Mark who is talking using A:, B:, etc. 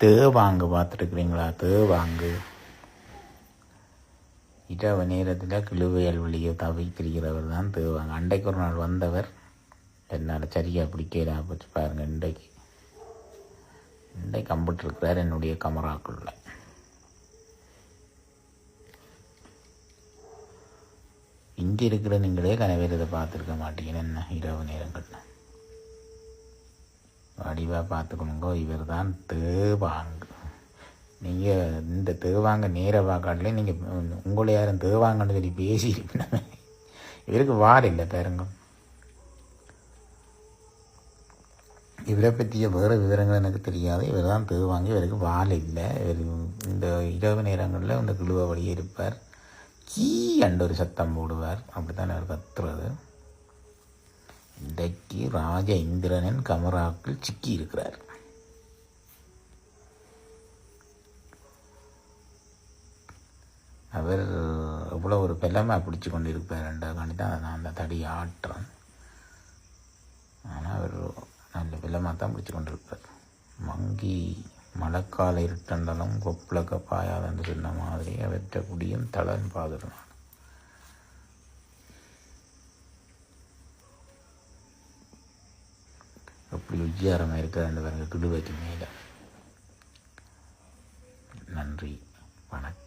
A: தேவாங்கு பார்த்துருக்குறீங்களா? தேவாங்கு. இரவு நேரத்தில் கிழுவையல் வெளியே தவி திரிகிறவர் தான் தேவாங்க. அன்றைக்கு ஒரு நாள் வந்தவர் என்னால் சரியாக பிடிக்கல. போச்சு பாருங்க இன்றைக்கு. இன்றைக்கு அம்பிட்டுருக்கிறார் என்னுடைய கமராக்குள்ள. இங்கே இருக்கிற நீங்களே கனவேறதை பார்த்துருக்க மாட்டீங்கன்னு என்ன? இரவு நேரங்கள்ல. வடிவாக பார்த்துக்கணுங்க இவர் தான் தேவாங்கு. நீங்கள் இந்த தேவாங்க நேர பார்க்காட்டிலே நீங்கள் உங்களை யாரும் தேவாங்கன்னு சொல்லி பேசியிருப்பீங்க இவருக்கு வார் இல்லை பாருங்க. இவரை பற்றிய வேறு விவரங்கள் எனக்கு தெரியாது. இவர் தான் தேவாங்க. இவருக்கு வால் இல்லை. இவர் இந்த இரவு நேரங்களில் இந்த கிழுவ வழியே இருப்பார். கீ அண்டு ஒரு சத்தம் போடுவார். அப்படித்தான் அவர் கத்துறது. இன்றைக்கு ராஜ இந்திரனின் கமராக்கில் சிக்கியிருக்கிறார். அவர் எவ்வளோ ஒரு பெலமாக பிடிச்சி கொண்டு இருப்பார் இருப்பார்ன்றதுக்காண்டி தான் நான் அந்த தடி ஆட்டுறேன் ஆனால் அவர் நல்ல பெலமாக தான் பிடிச்சி கொண்டு இருப்பார் மங்கி மழைக்கால இருட்டண்டலும் கொப்புளக்க பாயாதன்னு சொன்ன மாதிரி அவற்றை குடியும் தளன் பாதுறான் எப்படி உஜ்ஜாரமாக இருக்காது அந்த பாருங்க கிடுவைக்கு மேலே. நன்றி. வணக்கம்.